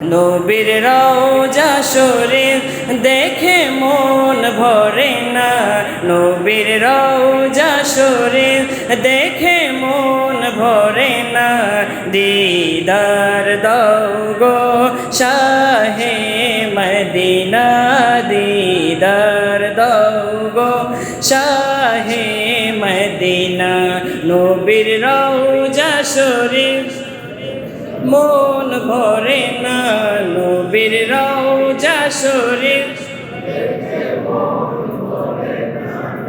নবীর রওজা শরীফ দেখে মন ভরে না। নবীর রওজা শরীফ দেখে মন ভরে না। দিদার দাও গো শাহে মদিনা, দিদার দাও গো শাহে মদিনা। নবীর রওজা শরীফ মন ভরে না, নবীর রওজা শরীফ।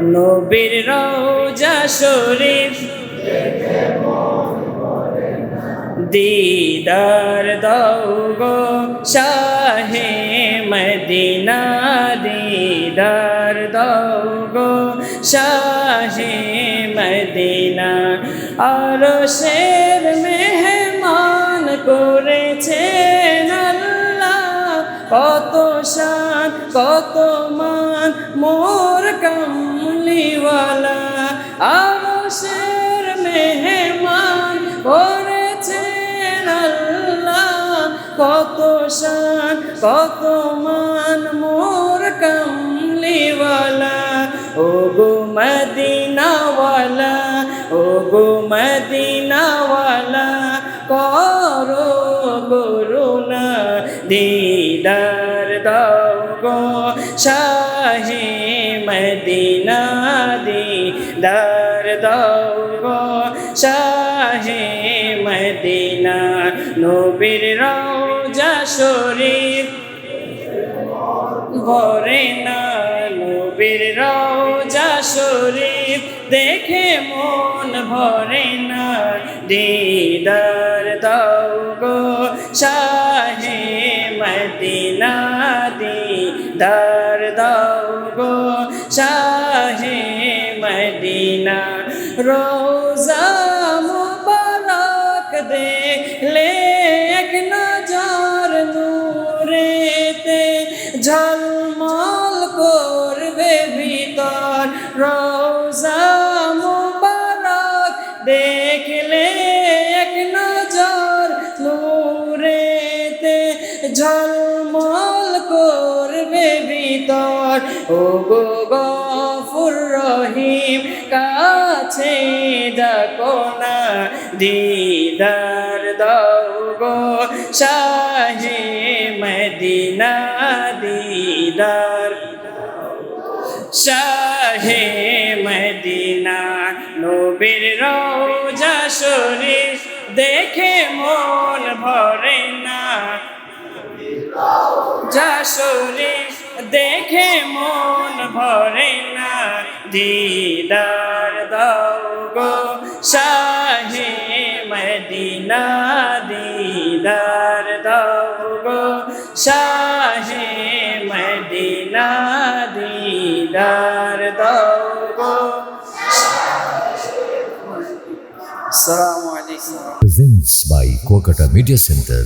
নবীর রওজা শরীফ। দিদার দাও গো শাহে মদিনা, দিদার দাও গো শাহে মদিনা। আর মেহমান করেছেন আল্লাহ। কত শান, কত মান, মোর কামলিওয়ালা। আর শের মেহমান করেছেন আল্লাহ। কত শান, কত মান, মোর কামলিওয়ালা। ও গো মদিনাওয়ালা ও গো মদিনাওয়ালা করুণা দিদার দাও গো শাহে মদিনা দিদার দাও গো শাহে মদিনা। নবীর রওজা শরীফ ভরে না। নবীর রওজা শরীফ দেখে মন ভরে না। দিদার শাহে মদিনা দিদার দাও গো শাহে মদিনা। রোজা মুবারক দেখলে এক নজর নূরেতে ঝলমল করবে ভিতর। রোজা ঝলমল করবে ভিতর ও গো গফুর রহিম, কাছে ডাকো না। দিদার দাও গো শাহে মদিনা দিদার শাহে যা শরীফ দেখে মন ভরে না দিদার দাও গো শাহে মদিনা দিদার দাও গো শাহে মদিনা দিদার দাও গো আসসালামু আলাইকুম presents by Kuakata media centre